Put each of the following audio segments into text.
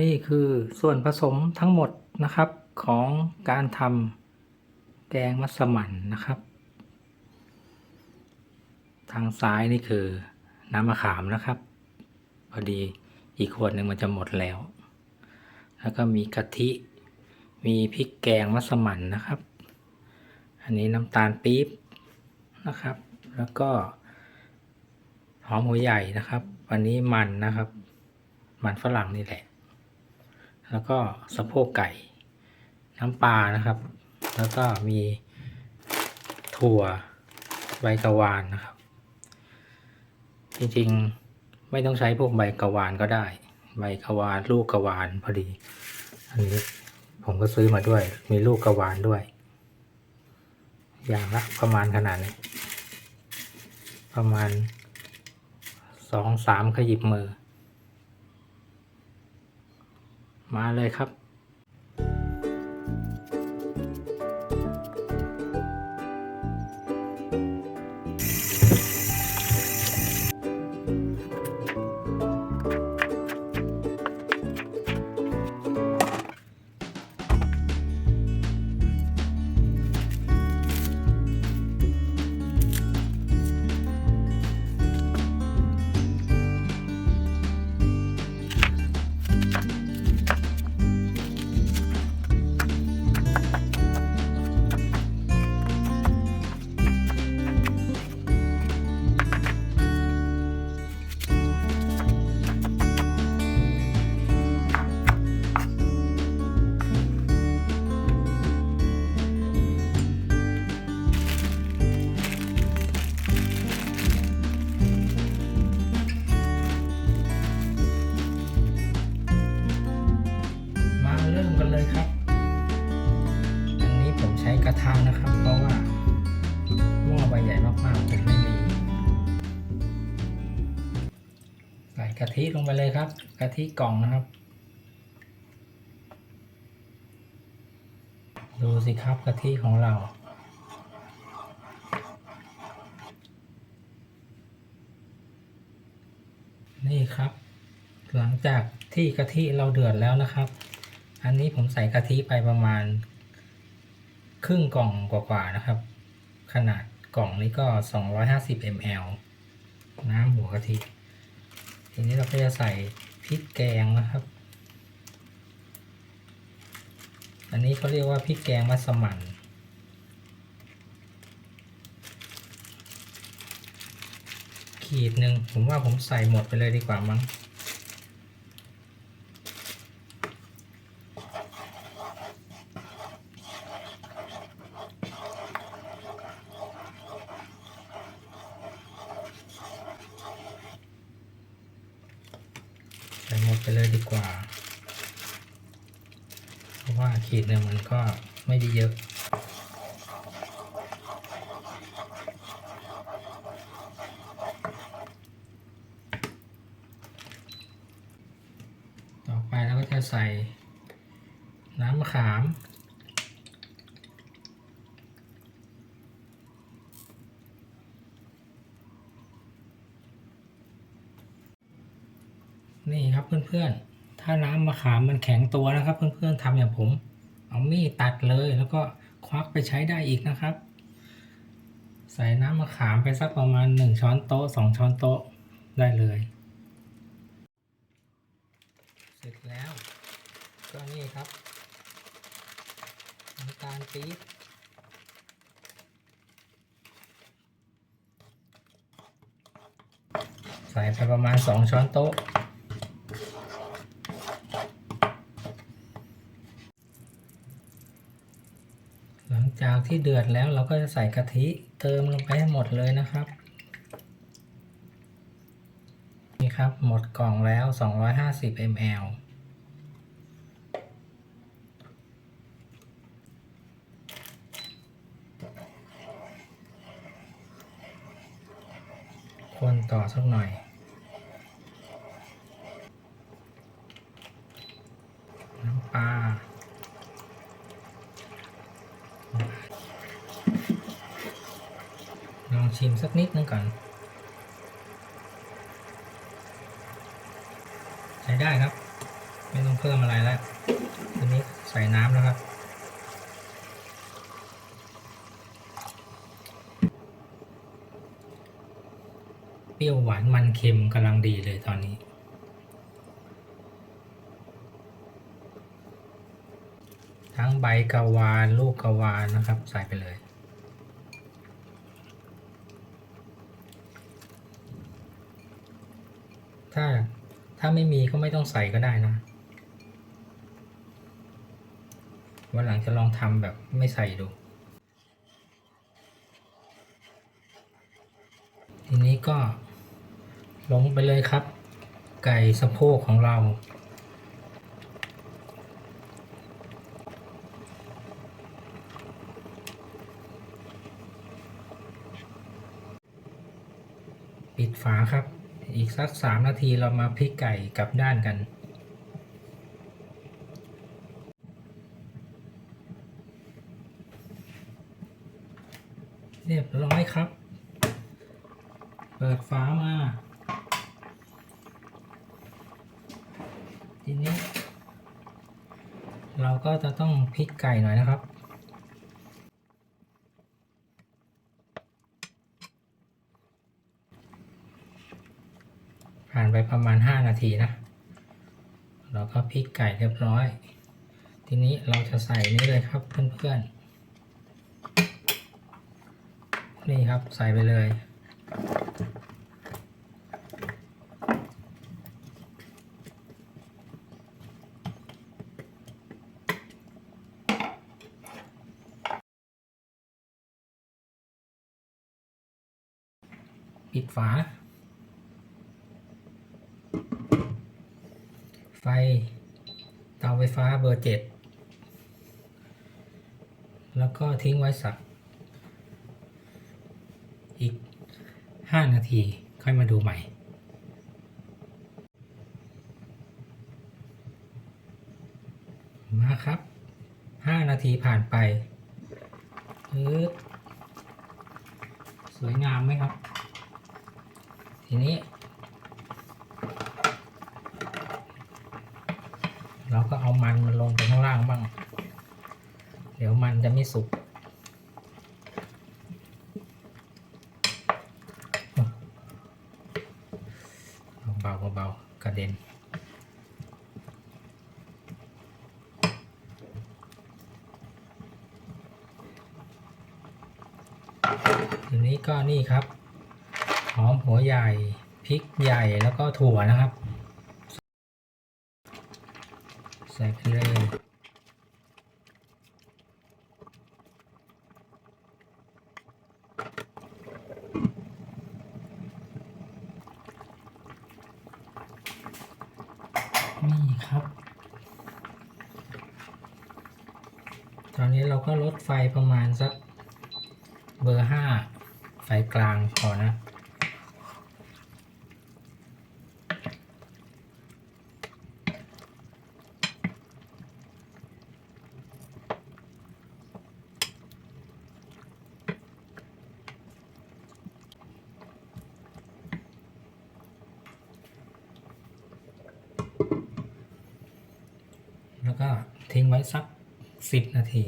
นี่คือส่วนผสมทั้งหมดนะครับของการทำแกงมัสมั่นนะครับ ทางซ้ายนี่คือน้ำมะขามนะครับ พอดีอีกขวดหนึ่งมันจะหมดแล้ว แล้วก็มีกะทิ มีพริกแกงมัสมั่นนะครับ อันนี้น้ำตาลปี๊บนะครับ แล้วก็หอมหัวใหญ่นะครับ อันนี้มันนะครับ มันฝรั่งนี่แหละ แล้วก็สะโพกไก่ น้ำปลานะครับ แล้วก็มีถั่วใบกะวานนะครับ จริงๆไม่ต้องใช้พวกใบกะวานก็ได้ ใบกะวานลูกกะวานพอดี อันนี้ผมก็ซื้อมาด้วย มีลูกกะวานด้วย อย่างละประมาณขนาดนี้ ประมาณสองสามขยิบมือ มาเลยครับ เริ่มกันเลยครับ อันนี้ผมใช้กระทะนะครับ เพราะว่าหม้อใบใหญ่มากๆผมไม่มี ใส่กะทิลงไปเลยครับกะทิกล่องนะครับ ดูสิครับกะทิของเรานี่ครับ หลังจากที่กะทิเราเดือดแล้วนะครับ อันนี้ผมใส่กะทิไปประมาณ ครึ่งกล่องกว่าๆนะครับ ขนาดกล่องนี้ก็ 250 ml น้ำหัวกะทิ ทีนี้เราก็จะใส่พริกแกงนะครับ อันนี้เขาเรียกว่าพริกแกงมัสมั่นขีดหนึ่งผมว่าผมใส่หมดไปเลยดีกว่ามั้ง ใส่หมดไปเลยดีกว่า เพราะว่าขีดหนึ่งมันก็ไม่ได้เยอะต่อไปเราก็จะใส่น้ำมะขาม นี่ครับ เพื่อนๆ ถ้าน้ำมะขามมันแข็งตัวนะครับ เพื่อนๆทำอย่างผม เอามีดตัดเลยแล้วก็ควักไปใช้ได้อีกนะครับ ใส่น้ำมะขามไปสักประมาณ 1 ช้อนโต๊ะ 2 ช้อนโต๊ะได้เลย เสร็จแล้ว ก็นี่ครับน้ำตาลปี๊บใส่ไปประมาณ 2 ช้อนโต๊ะ หลังจาก ที่เดือดแล้วเราก็จะใส่กะทิเติมลงไปให้หมดเลยนะครับ นี่ครับหมดกล่องแล้ว 250 ml คนต่อสักหน่อย น้ำปลา ล องชิมสักนิดนึงก่อน ใช้ได้ครับ ไม่ต้องเพิ่มอะไรแล้วทีนี้ใส่น้ำแล้วครับเปรี้ยวหวานมันเค็มกำลังดีเลยตอนนี้ ทั้งใบกะวาน ลูกกะวานนะครับ ใส่ไปเลย ถ้าถ้าไม่มีก็ไม่ต้องใส่ก็ได้นะวันหลังจะลองทำแบบไม่ใส่ดู ทีนี้ก็ลงไปเลยครับ ไก่สะโพกของเราปิดฝาครับ อีกสักสามนาทีเรามาพลิกไก่กลับด้านกัน เรียบร้อยครับ เปิดฝามา ทีนี้ เราก็จะต้องพลิกไก่หน่อยนะครับ ผ่านไประมาณ 5 นาทีนะ เราก็พลิกไก่เรียบร้อย ทีนี้เราจะใส่นี่เลยครับเพื่อนๆ นี่ครับใส่ไปเลยปิดฝา ฟเตาไฟฟ้าเบอร์เจ็ดแล้วก็ทิ้งไว้สัก อีกห้านาที ค่อยมาดูใหม่ มาครับห้านาทีผ่านไปสวยงามไหมครับ ทีนี้ เราก็เอามันมาลงไปข้างล่างบ้าง เดี๋ยวมันจะไม่สุกเบาเบากระเด็นทีนี้ก็นี่ครับ หอมหัวใหญ่พริกใหญ่แล้วก็ถั่วนะครับ ใส่ไปเลยนี่ครับ ตอนนี้เราก็ลดไฟประมาณสักเบอร์ห้าไฟกลางพอนะ แล้วก็ทิ้งไว้สักสิบนาที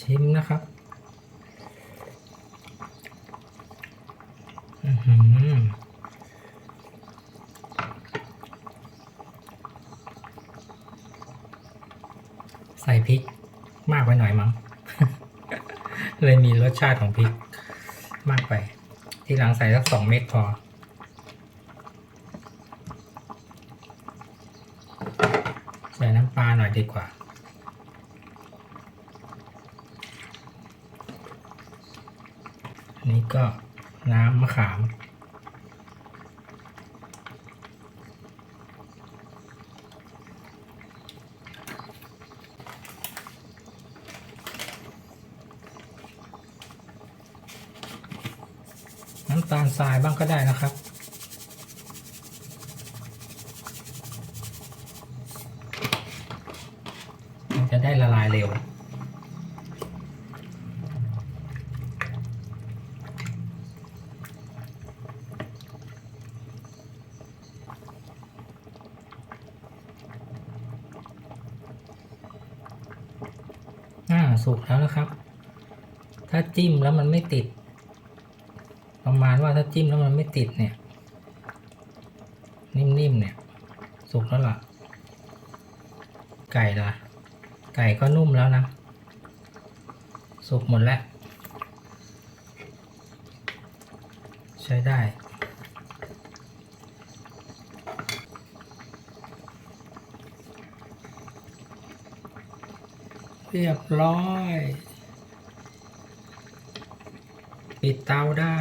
ชิมนะครับ อื้อหือใส่พริกมากไปหน่อยมั้ง เลยมีรสชาติของพริกมากไป ที่หลังใส่สักสองเม็ดพอ ใส่น้ำปลาหน่อยดีกว่า อันนี้ก็น้ำมะขาม ตาลทรายบ้างก็ได้นะครับ มันจะได้ละลายเร็วอ่าสุกแล้วนะครับ ถ้าจิ้มแล้วมันไม่ติด ประมาณว่าถ้าจิ้มแล้วมันไม่ติดเนี่ย นิ่มๆเนี่ยสุกแล้วล่ะ ไก่ล่ะไก่ก็นุ่มแล้วนะสุกหมดแล้ว ใช้ได้เรียบร้อย ปิดเตาได้